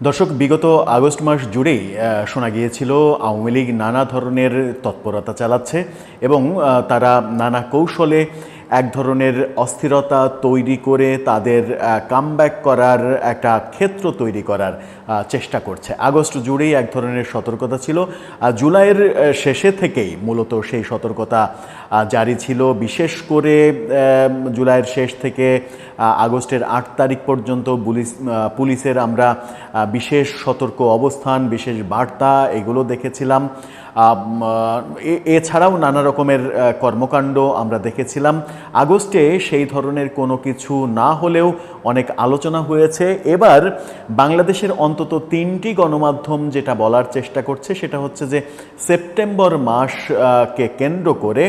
দর্শক, বিগত আগস্ট মাস জুড়েই শোনা গিয়েছিল আওয়ামী লীগ নানা ধরনের তৎপরতা চালাচ্ছে এবং তারা নানা কৌশলে এক ধরনের অস্থিরতা তৈরি করে তাদের কামব্যাক করার একটা ক্ষেত্র তৈরি করার চেষ্টা করছে। আগস্ট জুড়েই এক ধরনের সতর্কতা ছিল। আর জুলাইয়ের শেষে থেকেই মূলত সেই সতর্কতা জারি ছিল। বিশেষ করে জুলাইয়ের শেষ থেকে আগস্টের আট তারিখ পর্যন্ত পুলিশ পুলিশের আমরা বিশেষ সতর্ক অবস্থান, বিশেষ বার্তা এগুলো দেখেছিলাম। এছাড়াও নানা রকমের কর্মকাণ্ড আমরা দেখেছিলাম। আগস্টে সেই ধরনের কোনো কিছু না হলেও অনেক আলোচনা হয়েছে। এবার বাংলাদেশের অন্তত তিনটি গণমাধ্যম যেটা বলার চেষ্টা করছে সেটা হচ্ছে যে সেপ্টেম্বর মাসকে কেন্দ্র করে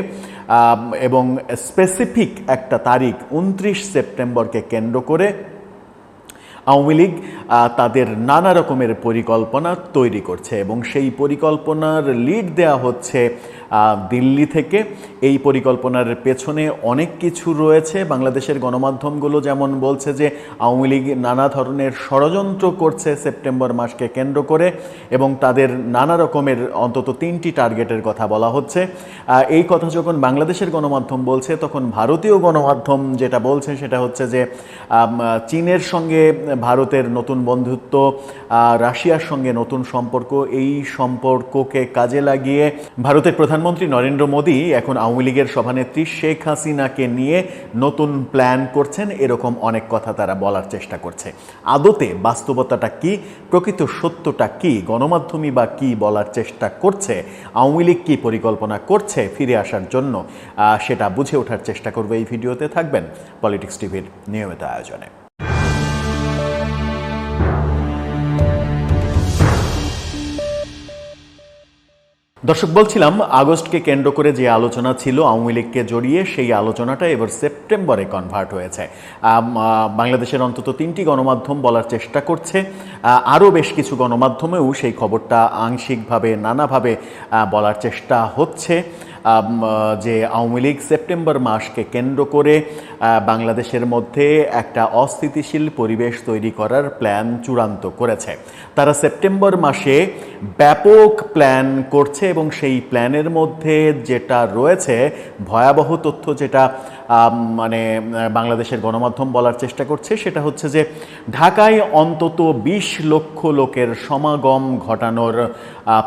এবং স্পেসিফিক একটা তারিখ উনত্রিশ সেপ্টেম্বরকে কেন্দ্র করে আওয়ামী লীগ তাদের নানা রকমের পরিকল্পনা তৈরি করছে এবং সেই পরিকল্পনার লিড দেয়া হচ্ছে দিল্লি থেকে। এই পরিকল্পনার পেছনে অনেক কিছু রয়েছে। বাংলাদেশের গণমাধ্যমগুলো যেমন বলছে যে আওয়ামী লীগ নানা ধরনের ষড়যন্ত্র করছে সেপ্টেম্বর মাসকে কেন্দ্র করে এবং তাদের নানা রকমের অন্তত তিনটি টার্গেটের কথা বলা হচ্ছে। এই কথা যখন বাংলাদেশের গণমাধ্যম বলছে, তখন ভারতীয় গণমাধ্যম যেটা বলছে সেটা হচ্ছে যে চীনের সঙ্গে ভারতের নতুন বন্ধুত্ব রাশিয়ার সঙ্গে নতুন সম্পর্ক, এই সম্পর্ককে কাজে লাগিয়ে ভারতের প্রধানমন্ত্রী নরেন্দ্র মোদী এখন আওয়ামী লীগের সভানেত্রী শেখ হাসিনাকে নিয়ে নতুন প্ল্যান করছেন। এরকম অনেক কথা তারা বলার চেষ্টা করছে। আদতে বাস্তবতাটা কি, প্রকৃত সত্যটা কি, গণমাধ্যমই বা কি বলার চেষ্টা করছে, আওয়ামী লীগ কী পরিকল্পনা করছে ফিরে আসার জন্য সেটা বুঝে ওঠার চেষ্টা করবে এই ভিডিওতে থাকবেন পলিটিক্স টিভির নিয়মিত আয়োজনে। দর্শক, বলছিলাম আগস্টকে কেন্দ্র করে যে আলোচনা ছিল আওয়ামী লীগকে জড়িয়ে, সেই আলোচনাটা এবার সেপ্টেম্বরে কনভার্ট হয়েছে। বাংলাদেশের অন্তত তিনটি গণমাধ্যম বলার চেষ্টা করছে। আরও বেশ কিছু গণমাধ্যমেও সেই খবরটা আংশিকভাবে, নানাভাবে বলার চেষ্টা হচ্ছে। যে আওয়ামী লীগ সেপ্টেম্বর মাসকে কেন্দ্র করে বাংলাদেশের মধ্যে একটা অস্থিতিশীল পরিবেশ তৈরি করার প্ল্যান চূড়ান্ত করেছে। তারা সেপ্টেম্বর মাসে ব্যাপক প্ল্যান করছে এবং সেই প্ল্যানের মধ্যে যেটা রয়েছে, ভয়াবহ তথ্য যেটা মানে বাংলাদেশের গণমাধ্যম বলার চেষ্টা করছে। সেটা হচ্ছে যে, ঢাকায় অন্তত বিশ লক্ষ লোকের সমাগম ঘটানোর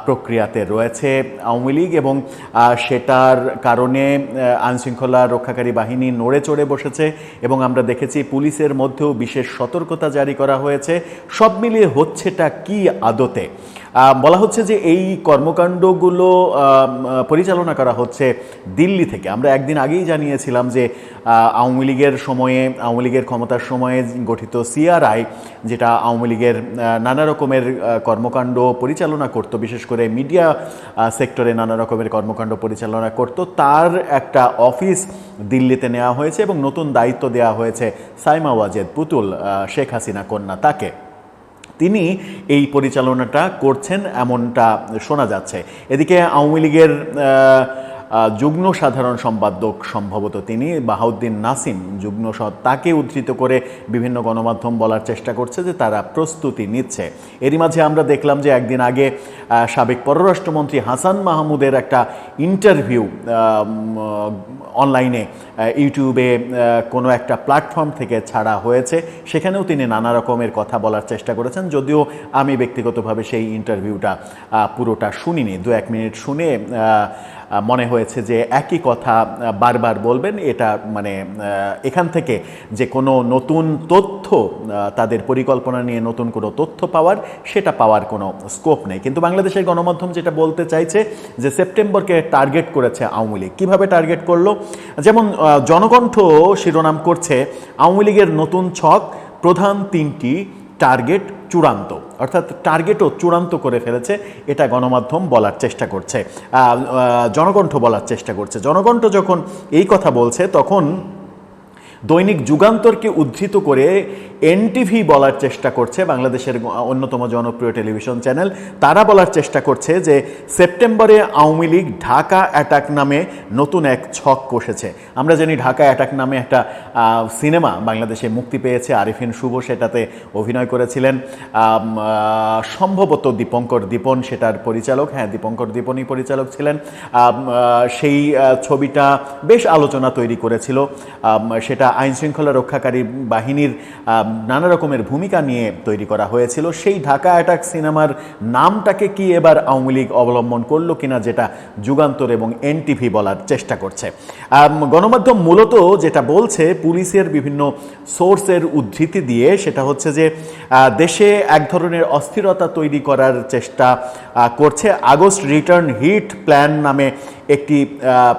প্রক্রিয়াতে রয়েছে আওয়ামী লীগ এবং সেটার কারণে আইনশৃঙ্খলা রক্ষাকারী বাহিনী নড়ে চড়ে বসেছে এবং আমরা দেখেছি পুলিশের মধ্যেও বিশেষ সতর্কতা জারি করা হয়েছে। সব মিলিয়ে হচ্ছেটা কি আদতে? বলা হচ্ছে যে এই কর্মকাণ্ডগুলো পরিচালনা করা হচ্ছে দিল্লি থেকে। আমরা একদিন আগেই জানিয়েছিলাম যে আওয়ামী লীগের সময়ে, আওয়ামী লীগের ক্ষমতার সময়ে গঠিত সিআরআই, যেটা আওয়ামী লীগের নানা রকমের কর্মকাণ্ড পরিচালনা করত, বিশেষ করে মিডিয়া সেক্টরে নানা রকমের কর্মকাণ্ড পরিচালনা করত। তার একটা অফিস দিল্লিতে নেওয়া হয়েছে এবং নতুন দায়িত্ব দেওয়া হয়েছে সাইমা ওয়াজেদ, পুতুল শেখ হাসিনা কন্যা, তাকে। তিনি এই পরিচালনাটা করছেন এমনটা শোনা যাচ্ছে। এদিকে আওয়ামী লীগের যুগ্ম সাধারণ সম্পাদক সম্ভবত তিনি বাহাউদ্দিন নাসিম যুগ্ম তাকে উদ্ধৃত করে বিভিন্ন গণমাধ্যম বলার চেষ্টা করছে যে তারা প্রস্তুতি নিচ্ছে। এরই মাঝে আমরা দেখলাম যে একদিন আগে সাবেক পররাষ্ট্রমন্ত্রী হাসান মাহমুদের একটা ইন্টারভিউ অনলাইনে ইউটিউবে কোনো একটা প্ল্যাটফর্ম থেকে ছাড়া হয়েছে। সেখানেও তিনি নানা রকমের কথা বলার চেষ্টা করেছেন। যদিও আমি ব্যক্তিগতভাবে সেই ইন্টারভিউটা পুরোটা শুনিনি। দু এক মিনিট শুনে মনে হয়েছে যে একই কথা বারবার বলবেন। এটা মানে এখান থেকে যে কোনো নতুন তথ্য তাদের পরিকল্পনা নিয়ে নতুন কোনো তথ্য পাওয়ার, সেটা পাওয়ার কোনো স্কোপ নেই। কিন্তু বাংলাদেশের গণমাধ্যম যেটা বলতে চাইছে যে সেপ্টেম্বরকে টার্গেট করেছে আওয়ামী লীগ। কীভাবে টার্গেট করল? যেমন জনকণ্ঠ শিরোনাম করছে, আওয়ামী লীগের নতুন ছক, প্রধান তিনটি টার্গেট চূড়ান্ত, অর্থাৎ টার্গেটও চূড়ান্ত করে ফেলেছে, এটা গণমাধ্যম বলার চেষ্টা করছে জনকণ্ঠ বলার চেষ্টা করছে। জনকণ্ঠ যখন এই কথা বলছে, তখন দৈনিক যুগান্তরকে উদ্ধৃত করে এনটিভি বলার চেষ্টা করছে বাংলাদেশের অন্যতম জনপ্রিয় টেলিভিশন চ্যানেল। তারা বলার চেষ্টা করছে যে সেপ্টেম্বরে আওয়ামী লীগ ঢাকা অ্যাটাক নামে নতুন এক ছক কষেছে। আমরা জানি ঢাকা অ্যাটাক নামে একটা সিনেমা বাংলাদেশে মুক্তি পেয়েছে। আরিফিন শুভ সেটাতে অভিনয় করেছিলেন। সম্ভবত দীপঙ্কর দীপন সেটার পরিচালক। হ্যাঁ দীপঙ্কর দীপনই পরিচালক ছিলেন। সেই ছবিটা বেশ আলোচনা তৈরি করেছিল। সেটা আইন শৃঙ্খলা রক্ষাকারী বাহিনীর নানা রকমের ভূমিকা নিয়ে তৈরি করা হয়েছিল। সেই ঢাকা অ্যাটাক সিনেমার নামটাকে কি এবার আওয়ামী লীগ অবলম্বন করল কিনা যেটা যুগান্তর এবং এনটিভি বলার চেষ্টা করছে। গণমাধ্যম মূলত যেটা বলছে, পুলিশের বিভিন্ন সোর্সের উদ্ধৃতি দিয়ে সেটা হচ্ছে যে দেশে এক ধরনের অস্থিরতা তৈরি করার চেষ্টা করছে। আগস্ট রিটার্ন হিট প্ল্যান নামে একটি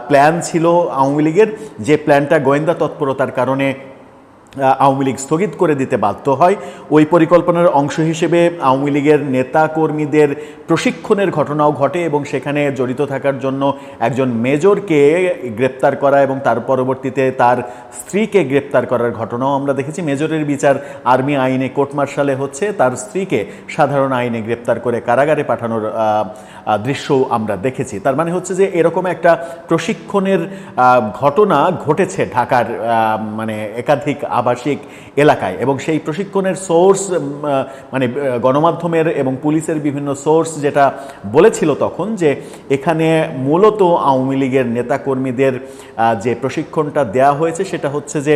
প্ল্যান ছিল আওয়ামী লীগের যে প্ল্যানটা গোয়েন্দা তৎপরতার কারণে আওয়ামী লীগ স্থগিত করে দিতে বাধ্য হয়। ওই পরিকল্পনার অংশ হিসেবে আওয়ামী লীগের নেতা কর্মীদের প্রশিক্ষণের ঘটনাও ঘটে এবং সেখানে জড়িত থাকার জন্য একজন মেজরকে গ্রেপ্তার করা এবং তার পরবর্তীতে তার স্ত্রীকে গ্রেপ্তার করার ঘটনাও আমরা দেখেছি। মেজরের বিচার আর্মি আইনে কোর্ট মার্শালে হচ্ছে। তার স্ত্রীকে সাধারণ আইনে গ্রেপ্তার করে কারাগারে পাঠানোর দৃশ্যও আমরা দেখেছি। তার মানে হচ্ছে যে এরকম একটা প্রশিক্ষণের ঘটনা ঘটেছে ঢাকার মানে একাধিক আবাসিক এলাকায় এবং সেই প্রশিক্ষণের সোর্স মানে গণমাধ্যমের এবং পুলিশের বিভিন্ন সোর্স যেটা বলেছিল তখন যে এখানে মূলত আওয়ামী লীগের নেতাকর্মীদের যে প্রশিক্ষণটা দেয়া হয়েছে সেটা হচ্ছে যে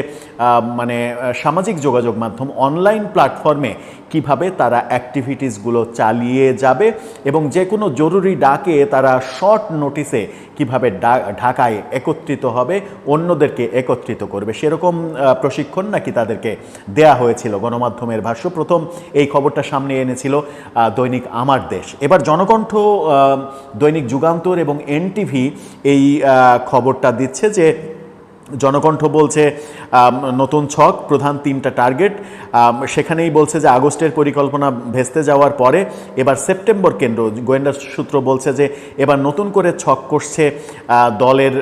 মানে সামাজিক যোগাযোগ মাধ্যম অনলাইন প্ল্যাটফর্মে কীভাবে তারা অ্যাক্টিভিটিসগুলো চালিয়ে যাবে এবং যে কোনো জরুরি ডাকে তারা শর্ট নোটিসে কীভাবে ঢাকায় একত্রিত হবে, অন্যদেরকে একত্রিত করবে। সেরকম প্রশিক্ষণ নাকি তাদেরকে দেয়া হয়েছিল গণমাধ্যমের ভাষ্য। প্রথম এই খবরটা সামনে এনেছিল দৈনিক আমার দেশ। এবার জনকণ্ঠ দৈনিক যুগান্তর এবং এনটিভি এই খবরটা দিচ্ছে যে জনকণ্ঠ বলছে নতুন ছক, প্রধান তিনটা টার্গেট। সেখানেই বলছে যে আগস্টের পরিকল্পনা ভেস্তে যাওয়ার পরে এবার সেপ্টেম্বর কেন্দ্র। গোয়েন্দা সূত্র বলছে যে এবার নতুন করে ছক করছে দলের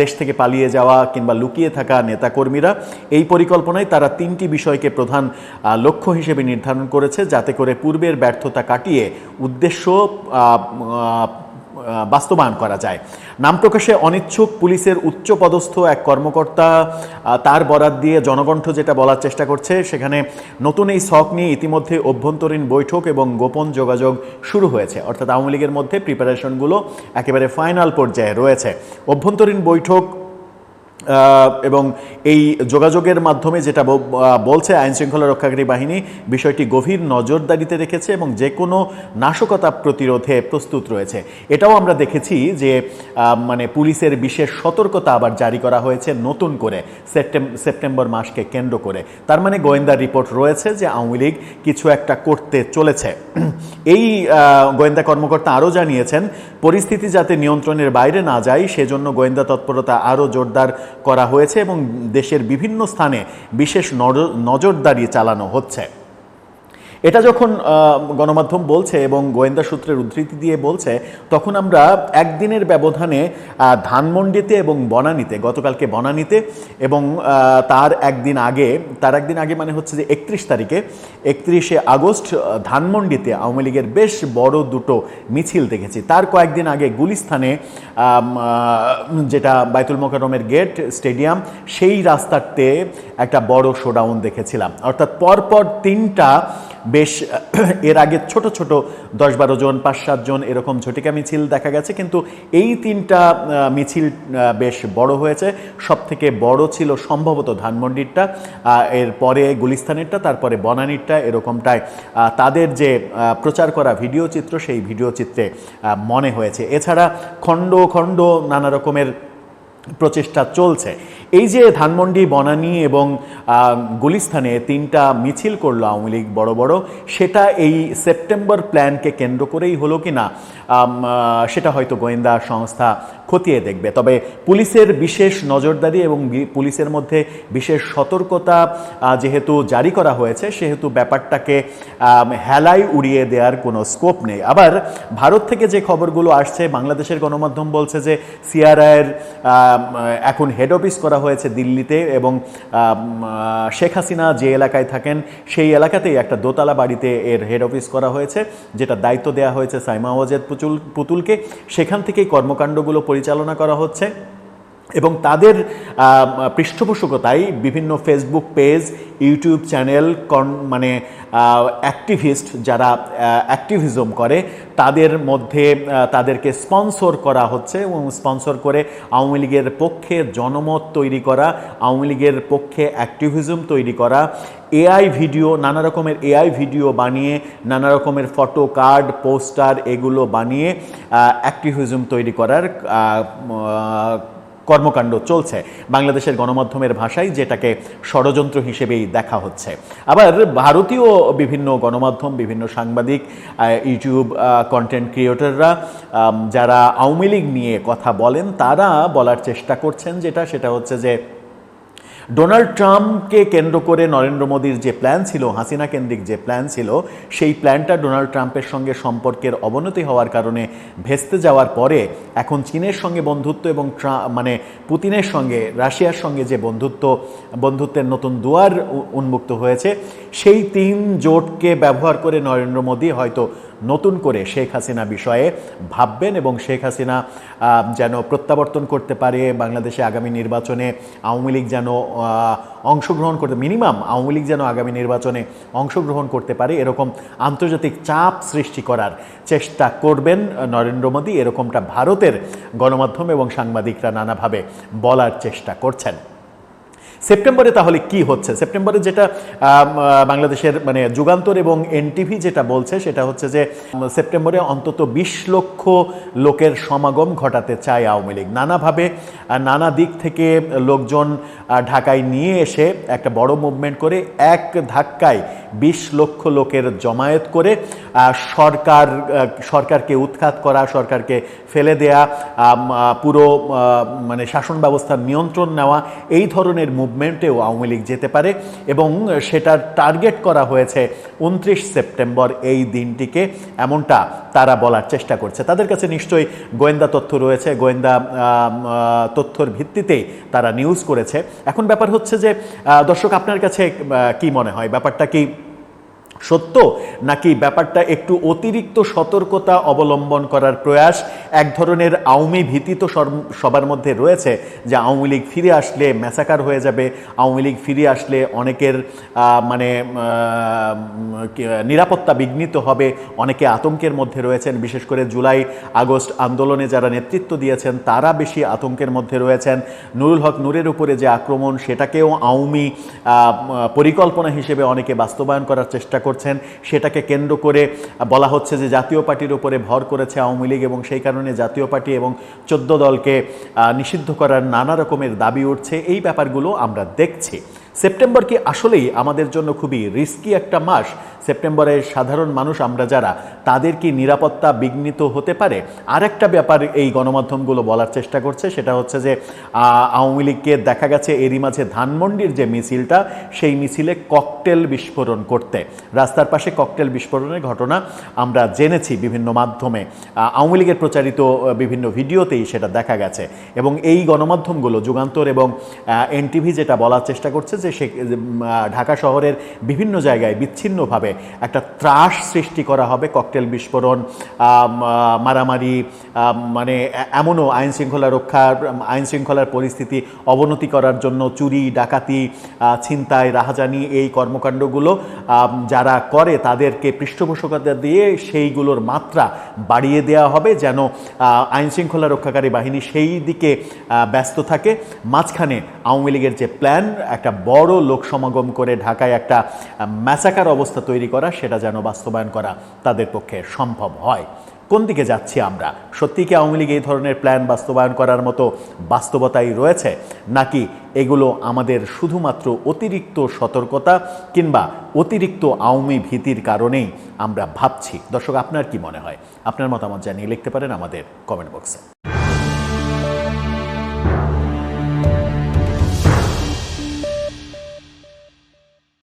দেশ থেকে পালিয়ে যাওয়া কিংবা লুকিয়ে থাকা নেতাকর্মীরা। এই পরিকল্পনায় তারা তিনটি বিষয়কে প্রধান লক্ষ্য হিসেবে নির্ধারণ করেছে, যাতে করে পূর্বের ব্যর্থতা কাটিয়ে উদ্দেশ্য বাস্তবায়ন করা যায়। নাম প্রকাশে অনিচ্ছুক পুলিশের উচ্চ পদস্থ এক কর্মকর্তা তার বরাত দিয়ে জনকণ্ঠ যেটা বলার চেষ্টা করছে, সেখানে নতুন এই শখ নিয়ে ইতিমধ্যে অভ্যন্তরীণ বৈঠক এবং গোপন যোগাযোগ শুরু হয়েছে। অর্থাৎ আওয়ামী লীগের মধ্যে প্রিপারেশনগুলো একেবারে ফাইনাল পর্যায়ে রয়েছে। অভ্যন্তরীণ বৈঠক এবং এই যোগাযোগের মাধ্যমে যেটা বলছে আইন শৃঙ্খলা রক্ষাকারী বাহিনী, বিষয়টি গভীর নজরদারিতে রেখেছে এবং যে কোনো নাশকতা প্রতিরোধে প্রস্তুত রয়েছে। এটাও আমরা দেখেছি যে মানে পুলিশের বিশেষ সতর্কতা আবার জারি করা হয়েছে নতুন করে, সেপ্টেম- সেপ্টেম্বর মাসকে কেন্দ্র করে। তার মানে গোয়েন্দা রিপোর্ট রয়েছে যে আওয়ামী লীগ কিছু একটা করতে চলেছে। এই গোয়েন্দা কর্মকর্তা আরও জানিয়েছেন, পরিস্থিতি যাতে নিয়ন্ত্রণের বাইরে না যায়, সেজন্য গোয়েন্দা তৎপরতা আরও জোরদার করা হয়েছে এবং দেশের বিভিন্ন স্থানে বিশেষ নজর- নজরদারি চালানো হচ্ছে। এটা যখন গণমাধ্যম বলছে এবং গোয়েন্দা সূত্রের উদ্ধৃতি দিয়ে বলছে, তখন আমরা একদিনের ব্যবধানে ধানমন্ডিতে এবং বনানীতে, গতকালকে বনানীতে এবং তার একদিন আগে, তার একদিন আগে মানে হচ্ছে যে একত্রিশ তারিখে, একত্রিশে আগস্ট ধানমন্ডিতে আওয়ামী লীগের বেশ বড় দুটো মিছিল দেখেছি। তার কয়েকদিন আগে গুলিস্থানে যেটা বাইতুল মোকারমের গেট, স্টেডিয়াম, সেই রাস্তাতে একটা বড় শোডাউন দেখেছিলাম। অর্থাৎ পরপর তিনটা বেশ এর আগে ছোট ছোট দশ বারো জন পাঁচ সাতজন এরকম ঝটিকা মিছিল দেখা গেছে কিন্তু এই তিনটা মিছিল বেশ বড় হয়েছে। সব থেকে বড় ছিল সম্ভবত ধানমন্ডিরটা আহ, এর পরে গুলিস্তানেরটা তারপরে বনানীরটা এরকমটায় তাদের যে প্রচার করা ভিডিও চিত্র সেই ভিডিও চিত্রে মনে হয়েছে। এছাড়া খণ্ড খণ্ড নানা রকমের প্রচেষ্টা চলছে। এই যে ধানমন্ডি, বনানী এবং গুলিস্থানে তিনটা মিছিল করল আওয়ামী লীগ বড় বড়, সেটা এই সেপ্টেম্বর প্ল্যানকে কেন্দ্র করেই হলো কি না সেটা হয়তো গোয়েন্দা সংস্থা খতিয়ে দেখবে। তবে পুলিশের বিশেষ নজরদারি এবং পুলিশের মধ্যে বিশেষ সতর্কতা যেহেতু জারি করা হয়েছে, সেহেতু ব্যাপারটাকে হেলায় উড়িয়ে দেওয়ার কোনো স্কোপ নেই। আবার ভারত থেকে যে খবরগুলো আসছে, বাংলাদেশের গণমাধ্যম বলছে যে সিআরআইয়ের এখন হেড অফিস করা হয়েছে দিল্লিতে এবং শেখ হাসিনা যে এলাকায় থাকেন, সেই এলাকাতেই একটা দোতলা বাড়িতে এর হেড অফিস করা হয়েছে, যেটা দায়িত্ব দেওয়া হয়েছে সাইমা ওয়াজেদ পুতুল পুতুলকে। সেখান থেকেই কর্মকাণ্ডগুলো পরিচালনা করা হচ্ছে। এবং তাদের পৃষ্ঠপোষকতায় বিভিন্ন ফেসবুক পেজ ইউটিউব চ্যানেল কন মানে অ্যাক্টিভিস্ট যারা অ্যাক্টিভিজম করে, তাদের মধ্যে তাদেরকে স্পন্সর করা হচ্ছে এবং স্পন্সর করে আওয়ামী লীগের পক্ষে জনমত তৈরি করা, আওয়ামী লীগের পক্ষে অ্যাক্টিভিজম তৈরি করা এআই ভিডিও নানা রকমের এআই ভিডিও বানিয়ে, নানা রকমের ফটো কার্ড পোস্টার এগুলো বানিয়ে অ্যাক্টিভিজম তৈরি করার কর্মকাণ্ড চলছে। বাংলাদেশের গণমাধ্যমের ভাষায় যেটাকে ষড়যন্ত্র হিসেবেই দেখা হচ্ছে। আবার ভারতীয় বিভিন্ন গণমাধ্যম, বিভিন্ন সাংবাদিক ইউটিউব কন্টেন্ট ক্রিয়েটররা যারা আওয়ামী লীগ নিয়ে কথা বলেন, তারা বলার চেষ্টা করছেন যেটা, সেটা হচ্ছে যে ডোনাল্ড ট্রাম্পকে কেন্দ্র করে নরেন্দ্র মোদীর যে প্ল্যান ছিল হাসিনা কেন্দ্রিক যে প্ল্যান ছিল, সেই প্ল্যানটা ডোনাল্ড ট্রাম্পের সঙ্গে সম্পর্কের অবনতি হওয়ার কারণে ভেস্তে যাওয়ার পরে এখন চীনের সঙ্গে বন্ধুত্ব এবং মানে পুতিনের সঙ্গে, রাশিয়ার সঙ্গে যে বন্ধুত্ব, বন্ধুত্বের নতুন দুয়ার উন্মুক্ত হয়েছে, সেই তিন জোটকে ব্যবহার করে নরেন্দ্র মোদী হয়তো নতুন করে শেখ হাসিনা বিষয়ে ভাববেন এবং শেখ হাসিনা যেন প্রত্যাবর্তন করতে পারে, বাংলাদেশে আগামী নির্বাচনে আওয়ামী লীগ যেন অংশগ্রহণ করতে, মিনিমাম আওয়ামী লীগ যেন আগামী নির্বাচনে অংশগ্রহণ করতে পারে, এরকম আন্তর্জাতিক চাপ সৃষ্টি করার চেষ্টা করবেন নরেন্দ্র মোদী। এরকমটা ভারতের গণমাধ্যম এবং সাংবাদিকরা নানাভাবে বলার চেষ্টা করছেন। সেপ্টেম্বরে তাহলে কি হচ্ছে? সেপ্টেম্বরে যেটা বাংলাদেশের মানে যুগান্তর এবং এনটিভি যেটা বলছে, সেটা হচ্ছে যে সেপ্টেম্বরে অন্তত বিশ লক্ষ লোকের সমাগম ঘটাতে চায় আওয়ামী লীগ। নানাভাবে নানা দিক থেকে লোকজন ঢাকায় নিয়ে এসে একটা বড় মুভমেন্ট করে, এক ধাক্কায় বিশ লক্ষ লোকের জমায়েত করে সরকার সরকারকে উৎখাত করা, সরকারকে ফেলে দেয়া পুরো মানে শাসন ব্যবস্থার নিয়ন্ত্রণ নেওয়া, এই ধরনের মুভমেন্টেও আওয়ামী লীগ যেতে পারে এবং সেটার টার্গেট করা হয়েছে উনত্রিশ সেপ্টেম্বর এই দিনটিকে, এমনটা তারা বলার চেষ্টা করছে। তাদের কাছে নিশ্চয়ই গোয়েন্দা তথ্য রয়েছে, গোয়েন্দা তথ্যর ভিত্তিতেই তারা নিউজ করেছে। এখন ব্যাপার হচ্ছে যে দর্শক, আপনার কাছে কি মনে হয়? ব্যাপারটা কি সত্য? নাকি ব্যাপারটা একটু অতিরিক্ত সতর্কতা অবলম্বন করার প্রয়াস? এক ধরনের আওয়ামী ভীতি তো সবার মধ্যে রয়েছে যে আওয়ামী লীগ ফিরে আসলে ম্যাসাকার হয়ে যাবে। আওয়ামী লীগ ফিরে আসলে অনেকের মানে নিরাপত্তা বিঘ্নিত হবে। অনেকে আতঙ্কের মধ্যে রয়েছেন। বিশেষ করে জুলাই, আগস্ট আন্দোলনে যারা নেতৃত্ব দিয়েছেন, তারা বেশি আতঙ্কের মধ্যে রয়েছেন। নুরুল হক নূরের উপরে যে আক্রমণ, সেটাকেও আওয়ামী পরিকল্পনা হিসেবে অনেকে বাস্তবায়ন করার চেষ্টা করছেন, সেটাকে কেন্দ্র করে বলা হচ্ছে যে জাতীয় পার্টির উপরে ভর করেছে আওয়ামী লীগ এবং সেই কারণে জাতীয় পার্টি এবং চোদ্দ দলকে নিষিদ্ধ করার নানা রকমের দাবি উঠছে। এই ব্যাপারগুলো আমরা দেখছি। সেপ্টেম্বর কি আসলেই আমাদের জন্য খুবই রিস্কি একটা মাস? সেপ্টেম্বরে সাধারণ মানুষ আমরা যারা, তাদের কি নিরাপত্তা বিঘ্নিত হতে পারে? আরেকটা ব্যাপার এই গণমাধ্যমগুলো বলার চেষ্টা করছে, সেটা হচ্ছে যে আওয়ামী লীগকে দেখা গেছে এরই মাঝে ধানমন্ডির যে মিছিলটা, সেই মিছিলে ককটেল বিস্ফোরণ করতে। রাস্তার পাশে ককটেল বিস্ফোরণের ঘটনা আমরা জেনেছি বিভিন্ন মাধ্যমে। আওয়ামী লীগের প্রচারিত বিভিন্ন ভিডিওতেই সেটা দেখা গেছে। এবং এই গণমাধ্যমগুলো যুগান্তর এবং এনটিভি যেটা বলার চেষ্টা করছে যে সে উম, আহ, ঢাকা শহরের বিভিন্ন জায়গায় বিচ্ছিন্নভাবে একটা ত্রাস সৃষ্টি করা হবে ককটেল বিস্ফোরণ মারামারি মানে এমনও আইন শৃঙ্খলা রক্ষার আইন শৃঙ্খলার পরিস্থিতি অবনতি করার জন্য চুরি ডাকাতি ছিনতাই রাহাজানি এই কর্মকাণ্ডগুলো যারা করে তাদেরকে পৃষ্ঠপোষকতা দিয়ে সেইগুলোর মাত্রা বাড়িয়ে দেওয়া হবে যেন আইন শৃঙ্খলা রক্ষাকারী বাহিনী সেই দিকে ব্যস্ত থাকে। মাঝখানে আওয়ামী লীগের যে প্ল্যান একটা বড় লোক সমাগম করে ঢাকায় একটা ম্যাসাকার অবস্থা তৈরি করা, সেটা যেন বাস্তবায়ন করা তাদের পক্ষে সম্ভব হয়। কোন দিকে যাচ্ছি আমরা? সত্যি কি আওয়ামী লীগ এই ধরনের প্ল্যান বাস্তবায়ন করার মতো বাস্তবতাই রয়েছে? নাকি এগুলো আমাদের শুধুমাত্র অতিরিক্ত সতর্কতা কিংবা অতিরিক্ত আওয়ামী ভীতির কারণেই আমরা ভাবছি? দর্শক, আপনার কি মনে হয়? আপনার মতামত জানিয়ে লিখতে পারেন আমাদের কমেন্ট বক্সে।